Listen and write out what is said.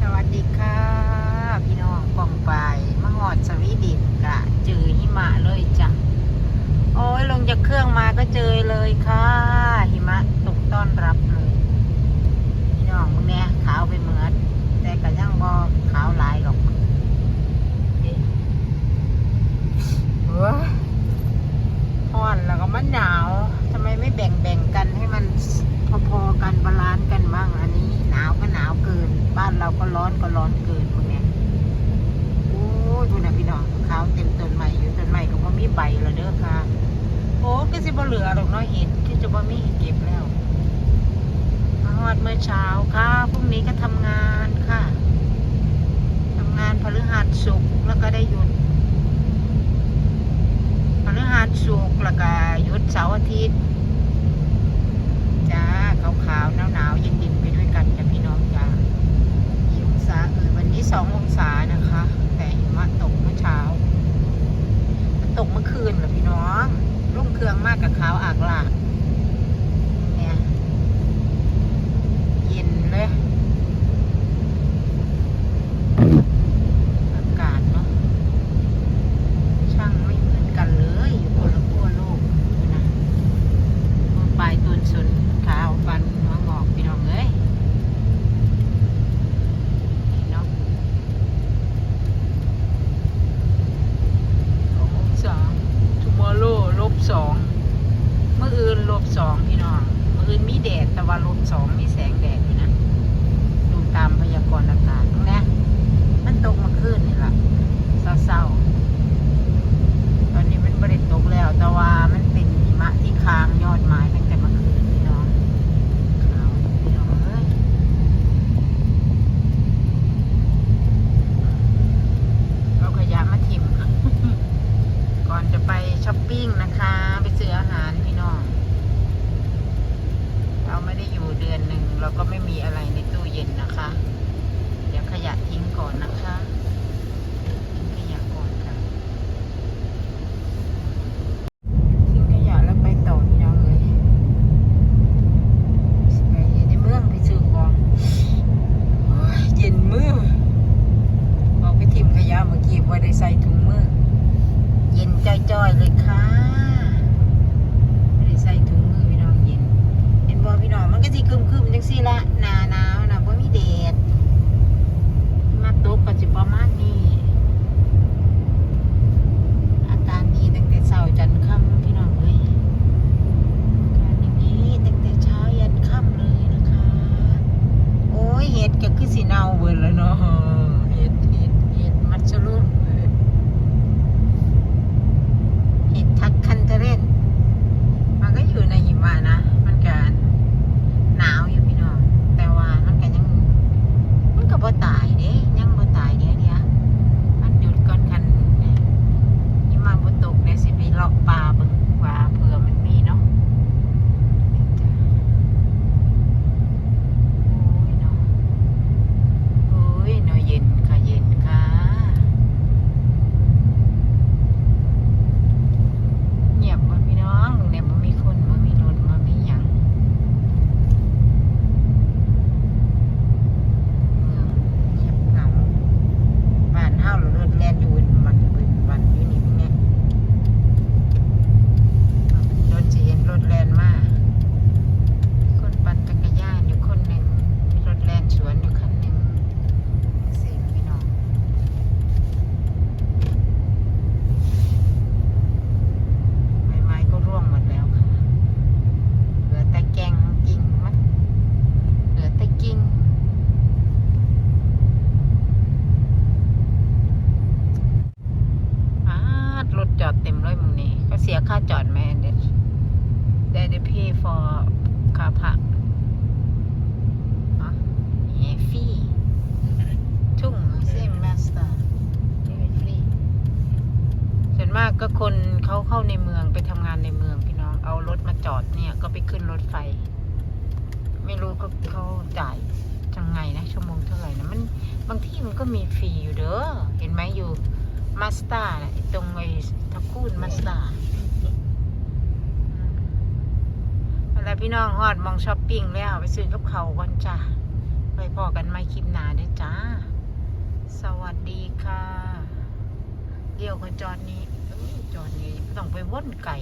สวัสดีค่ะ พี่น้องกองไปมาหอดสวีดินกะเจอหิมะเลยจ้ะ โอ้ยลงจากเครื่องมาก็เจอเลยค่ะ หิมะตกต้อนรับเลย พี่น้องงเนี่ยขาวไปเหมือน บ้างอันนี้หนาวก็หนาวเกิน บ้านเราก็ร้อนก็ร้อนเกินพวกเนี้ยโอ้ยพวนะพี่น้องเขาเต็มต้นหม่อยู่ต้นหม่ก็บ่มีใบแล้วเด้อค่ะโอ้ก็สิบ่เหลือดอกน้อยเห็ดคือจะบ่มีเก็บแล้วมาฮอดเมื่อเช้าค่ะพรุ่งนี้ก็ทำงานค่ะ ทำงานพฤหัสศุกร์แล้วก็ได้หยุดพฤหัสศุกร์แล้วก็หยุดเสาร์อาทิตย์ กเมื่อคืนหรอพี่น้องรุ่งเครื่องมากกับขาวอากลากเนี่ยเย็นเลย รมสองมีแสงแดด จอยเลยค่ะ for car park เฮฟรี่ทุ่งเซมมาสเตอร์ฟรีส่วนมากก็คนเขาเข้าในเมืองไปทำงานในเมืองพี่น้อง เอารถมาจอดเนี่ย ก็ไปขึ้นรถไฟ ไม่รู้เขาเขาจ่ายจังไงนะ ชั่วโมงเท่าไหร่นะมันบางที่มันก็มีฟรีอยู่เด้อ เห็นไหมอยู่มาสเตอร์ตรงไอ้ทักคูนมาสเตอร์ พี่น้องฮอดมองช้อปปิ้งแล้วไปซื้อกับเขาวก่อนจ้าไปพอกันไม่คลิปหนาเด้อจ้า สวัสดีค่ะเลี้ยวขับจอดนี้จอดนี้ต้องไปว่นไก่